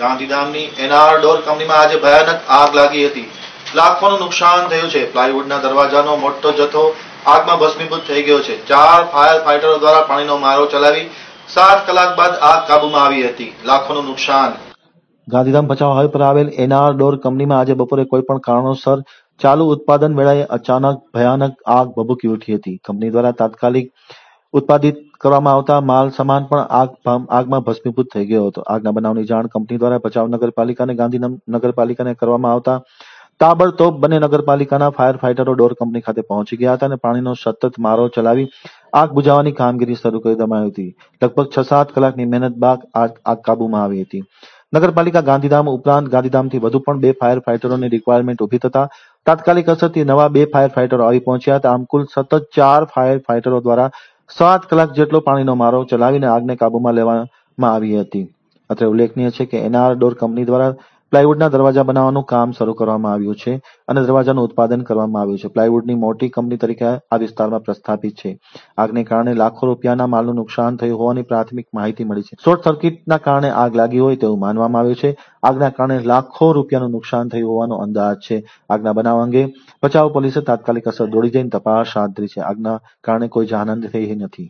ગાંધીધામની NR door કંપનીમાં આજે ભયાનક આગ લાગી હતી. લાખોનું નુકસાન થયું છે. પ્લાયવુડના દરવાજાનો મોટો જથ્થો આગમાં ભસ્મીભૂત થઈ ગયો છે. ચાર ફાયર ફાઈટરો દ્વારા પાણીનો મારો ચલાવી સાત કલાક બાદ આગ કાબુમાં આવી હતી. લાખોનું નુકસાન. ગાંધીધામ ભચાઉ હાઈવે પર આવેલ એનઆર ડોર કંપનીમાં આજે બપોરે કોઈ પણ કારણોસર ચાલુ ઉત્પાદન વેળાએ અચાનક ભયાનક આગ ભભૂકી ઉઠી હતી. કંપની દ્વારા તાત્કાલિક ઉત્પાદિત કરવામાં આવતા માલ, સામાન પણ આગ આગમાં ભસ્મીભૂત થઈ ગયો હતો. આગના બનાવની જાણ કંપની દ્વારા ભચાઉ નગરપાલિકા અને ગાંધી નગરપાલિકાને કરવામાં આવતા તાબડતોબ બંને નગરપાલિકાના ફાયર ફાઈટરો ડોર કંપની ખાતે પહોંચી ગયા હતા અને પાણીનો સતત મારો ચલાવી આગ બુઝાવવાની કામગીરી શરૂ કરી દેવામાં આવી હતી. લગભગ છ સાત કલાકની મહેનત બાદ આગ આગ કાબુમાં આવી હતી. નગરપાલિકા ગાંધીધામ ઉપરાંત ગાંધીધામથી વધુ પણ બે ફાયર ફાઈટરોની રિક્વાયરમેન્ટ ઊભી થતા તાત્કાલિક અસરથી નવા બે ફાયર ફાઈટરો આવી પહોંચ્યા હતા. આમ કુલ સતત ચાર ફાયર ફાઈટરો દ્વારા સાત કલાક જેટલો પાણીનો મારો ચલાવીને આગને કાબુમાં લેવામાં આવી હતી. અત્રે ઉલ્લેખનીય છે કે એનઆર ડોર કંપની દ્વારા પ્લાયવુડના દરવાજા બનાવવાનું કામ શરૂ કરવામાં આવ્યું છે અને દરવાજાનું ઉત્પાદન કરવામાં આવ્યું છે. પ્લાયવુડની મોટી કંપની તરીકે આ વિસ્તારમાં પ્રસ્થાપિત છે. આગને કારણે લાખો રૂપિયાના માલનું નુકસાન થયું હોવાની પ્રાથમિક માહિતી મળી છે. શોર્ટ સર્કિટના કારણે આગ લાગી હોય તેવું માનવામાં આવ્યું છે. આગના કારણે લાખો રૂપિયાનું નુકસાન થયું હોવાનો અંદાજ છે. આગના બનાવ અંગે ભચાઉ પોલીસે તાત્કાલિક અસર દોડી જઈને તપાસ હાથ ધરી છે. આગના કારણે કોઈ જાનહાનિ થઈ નથી.